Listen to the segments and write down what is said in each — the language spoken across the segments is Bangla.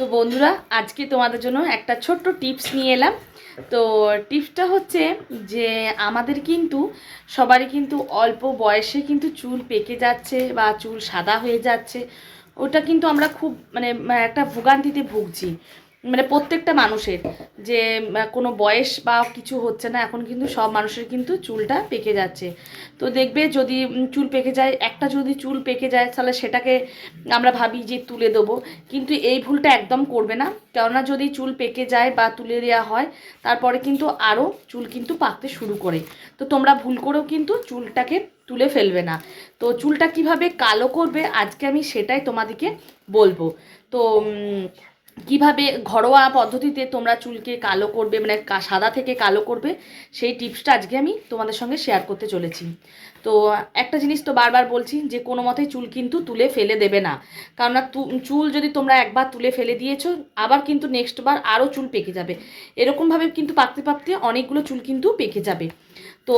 তো বন্ধুরা, আজকে তোমাদের জন্য একটা ছোট্ট টিপস নিয়ে এলাম। তো টিপসটা হচ্ছে যে, আমাদের কিন্তু, সবারই কিন্তু অল্প বয়সে কিন্তু চুল পেকে যাচ্ছে বা চুল সাদা হয়ে যাচ্ছে। ওটা কিন্তু আমরা খুব মানে একটা ভোগান্তিতে ভুগছি। মানে প্রত্যেকটা মানুষের যে কোনো বয়স বা কিছু হচ্ছে না, এখন কিন্তু সব মানুষের কিন্তু চুলটা পেকে যাচ্ছে। তো দেখবে যদি চুল পেকে যায়, একটা যদি চুল পেকে যায়, তাহলে সেটাকে আমরা ভাবি যে তুলে দেবো। কিন্তু এই ভুলটা একদম করবে না। কেননা যদি চুল পেকে যায় বা তুলে দেওয়া হয়, তারপরে কিন্তু আরও চুল কিন্তু পাকতে শুরু করে। তো তোমরা ভুল করেও কিন্তু চুলটাকে তুলে ফেলবে না। তো চুলটা কীভাবে কালো করবে, আজকে আমি সেটাই তোমাদেরকে বলব। তো কীভাবে ঘরোয়া পদ্ধতিতে তোমরা চুলকে কালো করবে মানে সাদা থেকে কালো করবে, সেই টিপসটা আজকে আমি তোমাদের সঙ্গে শেয়ার করতে চলেছি। তো একটা জিনিস তো বারবার বলছি, যে কোনো মতেই চুল কিন্তু তুলে ফেলে দেবে না। কেননা চুল যদি তোমরা একবার তুলে ফেলে দিয়েছ, আবার কিন্তু নেক্সট বার আরও চুল পেকে যাবে। এরকমভাবে কিন্তু পাকতে পাকতে অনেকগুলো চুল কিন্তু পেকে যাবে। তো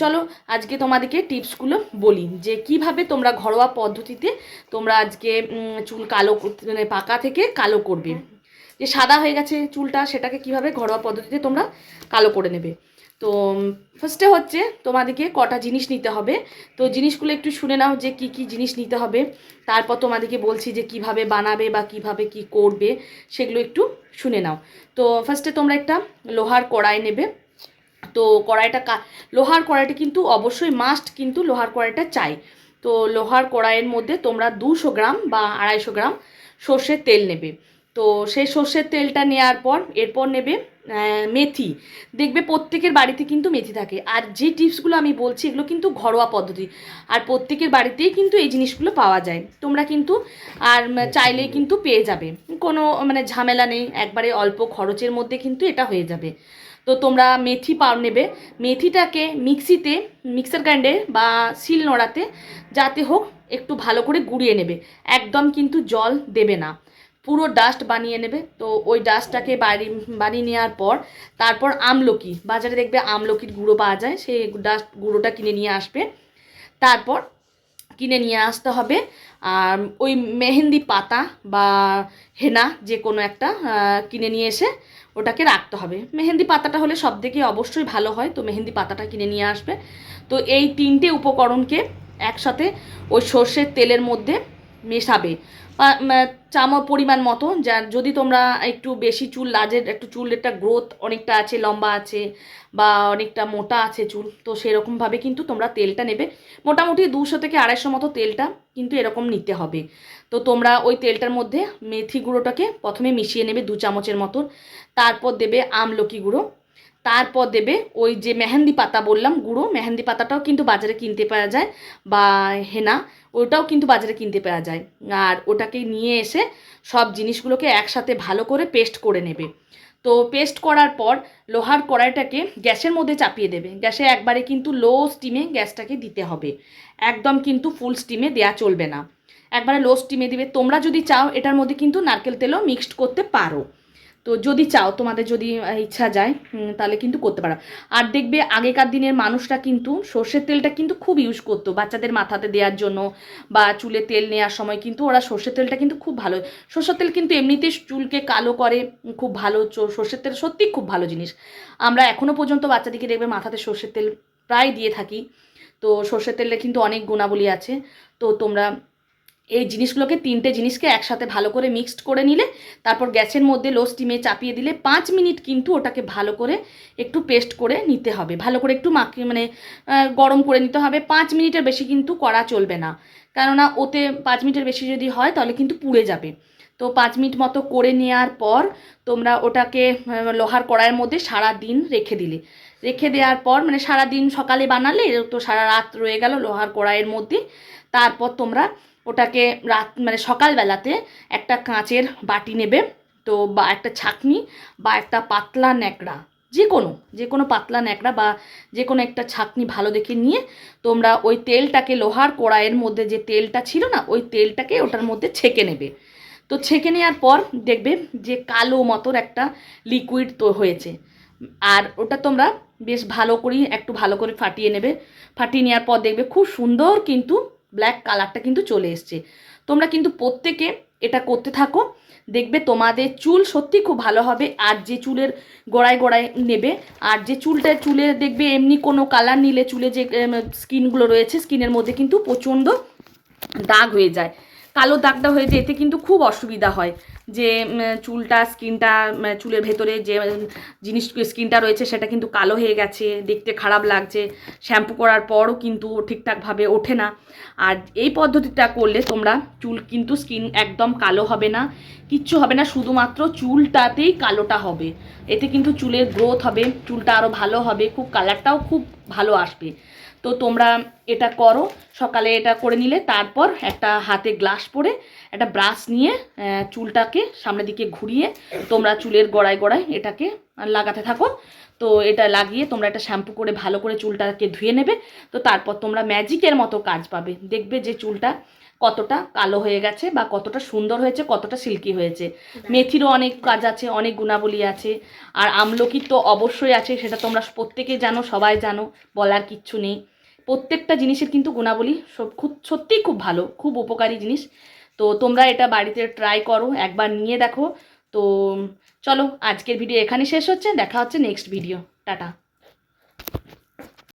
চলো আজকে তোমাদেরকে টিপসগুলো বলি যে কীভাবে তোমরা ঘরোয়া পদ্ধতিতে তোমরা আজকে চুল কালো মানে পাকা থেকে কালো করবে। যে সাদা হয়ে গেছে চুলটা সেটাকে কীভাবে ঘরোয়া পদ্ধতিতে তোমরা কালো করে নেবে। তো ফার্স্টে হচ্ছে তোমাদেরকে কটা জিনিস নিতে হবে। তো জিনিসগুলো একটু শুনে নাও যে কি কি জিনিস নিতে হবে। তারপর তোমাদেরকে বলছি যে কীভাবে বানাবে বা কীভাবে কি করবে সেগুলো একটু শুনে নাও। তো ফার্স্টে তোমরা একটা লোহার কড়াই নেবে। তো কড়াইটা লোহার কড়াইটা কিন্তু অবশ্যই মাস্ট কিন্তু লোহার কড়াইটা চাই। তো লোহার কড়াইয়ের মধ্যে তোমরা দুশো গ্রাম বা আড়াইশো গ্রাম সর্ষের তেল নেবে। তো সেই সর্ষের তেলটা নেওয়ার পর, এরপর নেবে মেথি। দেখবে প্রত্যেকের বাড়িতে কিন্তু মেথি থাকে। আর যে টিপসগুলো আমি বলছি, এগুলো কিন্তু ঘরোয়া পদ্ধতি। আর প্রত্যেকের বাড়িতেই কিন্তু এই জিনিসগুলো পাওয়া যায়। তোমরা কিন্তু, আর চাইলেই কিন্তু পেয়ে যাবে। কোনো মানে ঝামেলা নেই। একবারে অল্প খরচের মধ্যে কিন্তু এটা হয়ে যাবে। তো তোমরা মেথি পাও নেবে। মেথিটাকে মিক্সিতে, মিক্সার গ্রাইন্ডে বা শিল নোড়াতে যাতে হোক একটু ভালো করে গুঁড়িয়ে নেবে। একদম কিন্তু জল দেবে না। পুরো ডাস্ট বানিয়ে নেবে। তো ওই ডাস্টটাকে বাড়ি, বানিয়ে নেওয়ার পর তারপর আমলকি, বাজারে দেখবে আমলকির গুঁড়ো পাওয়া যায়। সেই ডাস্ট গুঁড়োটা কিনে নিয়ে আসবে। তারপর কিনে নিয়ে আসতে হবে আর ওই মেহেন্দি পাতা বা হেনা যে কোনো একটা কিনে নিয়ে এসে ওটাকে রাখতে হবে। মেহেন্দি পাতাটা হলে সব থেকে অবশ্যই ভালো হয়। তো মেহেন্দি পাতাটা কিনে নিয়ে আসবে। তো এই তিনটে উপকরণকে একসাথে ওই সর্ষের তেলের মধ্যে মেশাবে। চামচ পরিমাণ মতো যা যদি তোমরা একটু বেশি চুল লাজের একটু চুলেরটা গ্রোথ অনেকটা আছে, লম্বা আছে, বা অনেকটা মোটা আছে চুল, তো সেরকমভাবে কিন্তু তোমরা তেলটা নেবে। মোটামুটি দুশো থেকে আড়াইশো মতো তেলটা কিন্তু এরকম নিতে হবে। তো তোমরা ওই তেলটার মধ্যে মেথি গুঁড়োটাকে প্রথমে মিশিয়ে নেবে দু চামচের মতন, তারপর দেবে আমলকি গুঁড়ো, তারপর দেবে ওই যে মেহেন্দি পাতা বললাম, গুঁড়ো, মেহেন্দি পাতাটাও কিন্তু বাজারে কিনতে পাওয়া যায়, বা হেনা ওটাও কিন্তু বাজারে কিনতে পাওয়া যায়। আর ওটাকে নিয়ে এসে সব জিনিসগুলোকে একসাথে ভালো করে পেস্ট করে নেবে। তো পেস্ট করার পর লোহার কড়াইটাকে গ্যাসের মধ্যে চাপিয়ে দেবে। গ্যাসে একবারে কিন্তু লো স্টিমে গ্যাসটাকে দিতে হবে। একদম কিন্তু ফুল স্টিমে দেয়া চলবে না। একবারে লো স্টিমে দিবে। তোমরা যদি চাও এটার মধ্যে কিন্তু নারকেল তেলও মিক্সড করতে পারো। তো যদি চাও, তোমাদের যদি ইচ্ছা যায় তাহলে কিন্তু করতে পারো। আর দেখবে আগেকার দিনের মানুষরা কিন্তু সর্ষের তেলটা কিন্তু খুব ইউজ করতো, বাচ্চাদের মাথাতে দেওয়ার জন্য বা চুলে তেল নেওয়ার সময় কিন্তু ওরা সর্ষের তেলটা কিন্তু খুব ভালো, সর্ষের তেল কিন্তু এমনিতেই চুলকে কালো করে খুব ভালো সর্ষের তেল সত্যিই খুব ভালো জিনিস। আমরা এখনও পর্যন্ত বাচ্চাদেরকে দেখবে মাথাতে সর্ষের তেল প্রায় দিয়ে থাকি, তো সর্ষের তেলে কিন্তু অনেক গুণাবলী আছে, তো তোমরা এই জিনিসগুলোকে তিনটে জিনিসকে একসাথে ভালো করে মিক্সড করে নিলে, তারপর গ্যাসের মধ্যে লো স্টিমে চাপিয়ে দিলে পাঁচ মিনিট কিন্তু ওটাকে ভালো করে একটু পেস্ট করে নিতে হবে। ভালো করে একটু মাখিয়ে মানে গরম করে নিতে হবে। পাঁচ মিনিটের বেশি কিন্তু করা চলবে না। কেননা ওতে পাঁচ মিনিটের বেশি যদি হয় তাহলে কিন্তু পুড়ে যাবে। তো পাঁচ মিনিট মতো করে নেওয়ার পর তোমরা ওটাকে লোহার কড়াইয়ের মধ্যে সারা দিন রেখে দিলে। রেখে দেওয়ার পর মানে সারা দিন সকালে বানালে, তো সারা রাত রয়ে গেল লোহার কড়াইয়ের মধ্যে। তারপর তোমরা ওটাকে রাত মানে সকালবেলাতে একটা কাঁচের বাটি নেবে, তো বা একটা ছাকনি বা একটা পাতলা ন্যাকড়া যে কোনো যে কোনো পাতলা ন্যাকড়া বা যে কোনো একটা ছাকনি ভালো দেখে নিয়ে তোমরা ওই তেলটাকে লোহার কড়াইয়ের মধ্যে যে তেলটা ছিল না, ওই তেলটাকে ওটার মধ্যে ছেঁকে নেবে। তো ছেঁকে নেওয়ার পর দেখবে যে কালো মতোর একটা লিকুইড তো হয়েছে। আর ওটা তোমরা বেশ ভালো করেই, একটু ভালো করে ফাটিয়ে নেবে। ফাটিয়ে নেওয়ার পর দেখবে খুব সুন্দর কিন্তু ব্ল্যাক কালারটা কিন্তু চলে এসছে। তোমরা কিন্তু প্রত্যেকে এটা করতে থাকো, দেখবে তোমাদের চুল সত্যি খুব ভালো হবে, আর যে চুলের গোড়ায় গোড়ায় নেবে, আর যে চুলটা, চুলে দেখবে এমনি কোনো কালার নিলে চুলে যে স্কিনগুলো রয়েছে স্কিনের মধ্যে কিন্তু প্রচণ্ড দাগ হয়ে যায়। কালো দাগটা হয়ে যায় এতে কিন্তু খুব অসুবিধা হয়। যে চুলটা, স্কিনটা চুলের ভেতরে যে জিনিস, স্কিনটা রয়েছে সেটা কিন্তু কালো হয়ে গেছে, দেখতে খারাপ লাগছে। শ্যাম্পু করার পরও কিন্তু ঠিকঠাকভাবে ওঠে না। আর এই পদ্ধতিটা করলে তোমরা চুল কিন্তু স্কিন একদম কালো হবে না, কিচ্ছু হবে না, শুধুমাত্র চুলটাতেই কালোটা হবে। এতে কিন্তু চুলের গ্রোথ হবে, চুলটা আরও ভালো হবে, খুব কালারটাও খুব ভালো আসবে। তো তোমরা এটা করো। সকালে এটা করে নিলে, তারপর একটা হাতে গ্লাস পরে একটা ব্রাশ নিয়ে চুলটাকে সামনের দিকে ঘুরিয়ে তোমরা চুলের গড়ায় গড়ায় এটাকে লাগাতে থাকো। তো এটা লাগিয়ে তোমরা এটা শ্যাম্পু করে ভালো করে চুলটাকে ধুয়ে নেবে। তো তারপর তোমরা ম্যাজিকের মতো কাজ পাবে। দেখবে যে চুলটা কতটা কালো হয়ে গেছে বা কতটা সুন্দর হয়েছে, কতটা সিল্কি হয়েছে। মেথিরও অনেক কাজ আছে, অনেক গুণাবলী আছে। আর আমলকির তো অবশ্যই আছে, সেটা তোমরা প্রত্যেকে জানো, সবাই জানো, বলার কিচ্ছু নেই। প্রত্যেকটা জিনিসের কিন্তু গুণাবলী সব খুব, সত্যিই খুব ভালো, খুব উপকারী জিনিস। তো তোমরা এটা বাড়িতে ট্রাই করো, একবার নিয়ে দেখো। তো চলো, আজকের ভিডিও এখানে শেষ হচ্ছে, দেখা হচ্ছে নেক্সট ভিডিও টাটা।